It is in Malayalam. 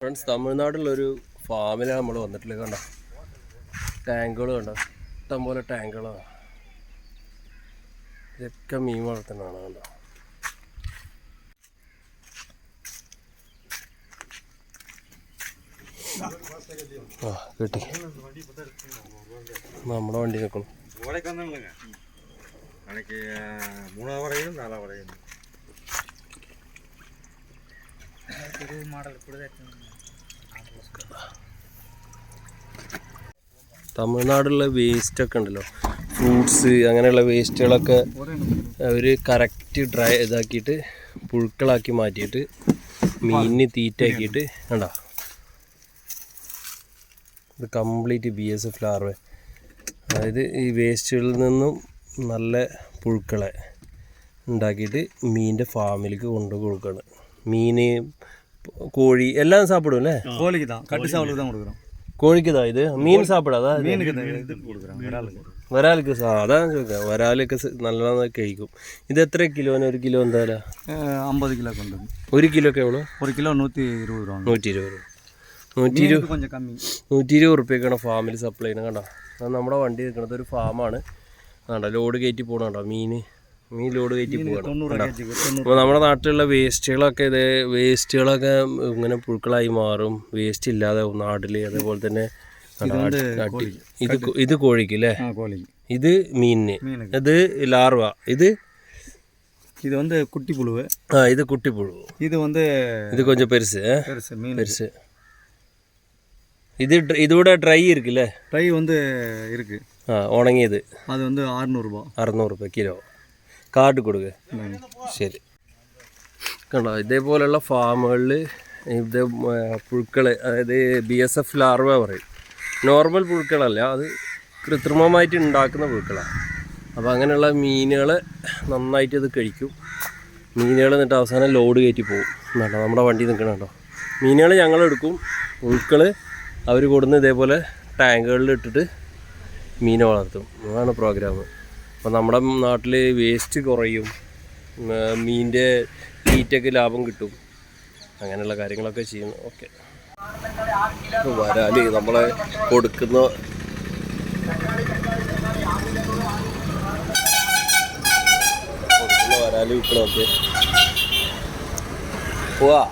ഫ്രണ്ട്സ് തമിഴ്നാട്ടിലൊരു ഫാമിലാണ് നമ്മൾ വന്നിട്ടില്ല കണ്ട? ടാങ്കുകൾ കണ്ട? ഇഷ്ടം പോലെ ടാങ്കുകളാണ് ഇതൊക്കെ മീൻ വളർത്തുന്നതാണ് കണ്ട? ആ കിട്ടി. നമ്മുടെ വണ്ടി നിൽക്കണം മൂന്നാം പറയും നാലാം പറയും ഒരു മോഡൽ കൂടുതൽ തമിഴ്നാടുള്ള വേസ്റ്റ് ഒക്കെ ഉണ്ടല്ലോ. ഫ്രൂട്ട്സ് അങ്ങനെയുള്ള വേസ്റ്റുകളൊക്കെ അവർ കറക്റ്റ് ഡ്രൈ ഇതാക്കിയിട്ട് പുഴുക്കളാക്കി മാറ്റിയിട്ട് മീനിന് തീറ്റാക്കിയിട്ട് കണ്ടോ? ഇത് complete B S F larva അതായത് ഈ വേസ്റ്റുകളിൽ നിന്നും നല്ല പുഴുക്കളെ ഉണ്ടാക്കിയിട്ട് മീനിന്റെ ഫാമിലേക്ക് കൊണ്ടു കൊടുക്കുകയാണ് മീനെയും കോഴി എല്ലാം സാപ്പിടും അല്ലേ கோழிக்கு தான் கட்டு சாவலுக்கு தான் கொடுக்குறோம் കോഴിക്കുതാ ഇത് മീൻ സാപ്പിടാ மீனுக்கு தான் இது கொடுக்குறோம் விராலுக்கு വരാലിക്ക് സാ അതാണ് ചോദിക്കാം വരാലൊക്കെ സ് നല്ലതാണ് കഴിക്കും ഇത് എത്ര കിലോന് ഒരു കിലോ എന്തായാലും ஐம்பது கிலோ கொண்டு வந்து. ഒരു കിലോ ഒക്കെ എവ്വളോ ஒரு கிலோ நூற்றி இருபது ரூபா നൂറ്റി ഇരുപത് രൂപ നൂറ്റി ഇരുപത് மீனுக்கு கொஞ்சம் கம்மி നൂറ്റി ഇരുപത് ഉറുപ്പ്യൊക്കെയാണ് ഫാമിൽ സപ്ലൈ ചെയ്യുന്നത് കണ്ടോ അത് നമ്മുടെ വണ്ടി നിൽക്കുന്നത് ഒരു ഫാമാണ് കണ്ടോ ലോഡ് കയറ്റി പോകണോ മീൻ മീൻ ലോഡ് കയറ്റി പോകണം தொண்ணூறு கேஜிக்கு தொண்ணூறு അപ്പോൾ നമ്മുടെ നാട്ടിലുള്ള വേസ്റ്റുകളൊക്കെ ഇത് വേസ്റ്റുകളൊക്കെ ഇങ്ങനെ പുഴുക്കളായി മാറും വേസ്റ്റ് ഇല്ലാതെ നാട്ടിൽ അതേപോലെ തന്നെ കണ്ടോ, അട്ടി- ഇത് കോ- ഇത് കോഴിക്ക് അല്ലേ ஆ கோழிக்கு ഇത് മീനിന് மீனுக்கு ഇത് ലാർവ ഇത് இது வந்து குட்டி புழுவு ആ ഇത് കുട്ടിപ്പുഴു இது வந்து ഇത് കൊഞ്ചം പെരുസ് ഏ? பெருசு மீன் பெருசு இது dr- இதோட ட்ரை இருக்குல்ல ஃப்ரை வந்து இருக்கு ആ ഉണങ്ങിയത് அது வந்து அறுநூறுபா അറുന്നൂറ് രൂപ കിലോ കാർഡ് കൊടുക്കുക ശരി. കണ്ടോ ഇതേപോലെയുള്ള ഫാമുകളിൽ ഇത് പുഴുക്കൾ അതായത് ബി എസ് എഫ് ലാർവ പറയും. നോർമൽ പുഴുക്കളല്ല അത് കൃത്രിമമായിട്ട് ഉണ്ടാക്കുന്ന പുഴുക്കളാണ്. അപ്പോൾ അങ്ങനെയുള്ള മീനുകൾ നന്നായിട്ട് ഇത് കഴിക്കും. മീനുകൾ എന്നിട്ട് അവസാനം ലോഡ് കയറ്റി പോകും വേണ്ട നമ്മുടെ വണ്ടി നിൽക്കണം കേട്ടോ മീനുകൾ ഞങ്ങൾ എടുക്കും. പുഴുക്കൾ അവർ കൊടുന്ന് ഇതേപോലെ ടാങ്കുകളിൽ ഇട്ടിട്ട് മീനെ വളർത്തും. അതാണ് പ്രോഗ്രാം അപ്പോൾ നമ്മുടെ നാട്ടിൽ വേസ്റ്റ് കുറയും. മീന്റെ തീറ്റയ്ക്ക് ലാഭം കിട്ടും. അങ്ങനെയുള്ള കാര്യങ്ങളൊക്കെ ചെയ്യുന്നു. ഓക്കെ വരാൽ നമ്മളെ കൊടുക്കുന്ന കൊടുക്കുന്ന വരാൽ വിൽക്കണമൊക്കെ പോവാ.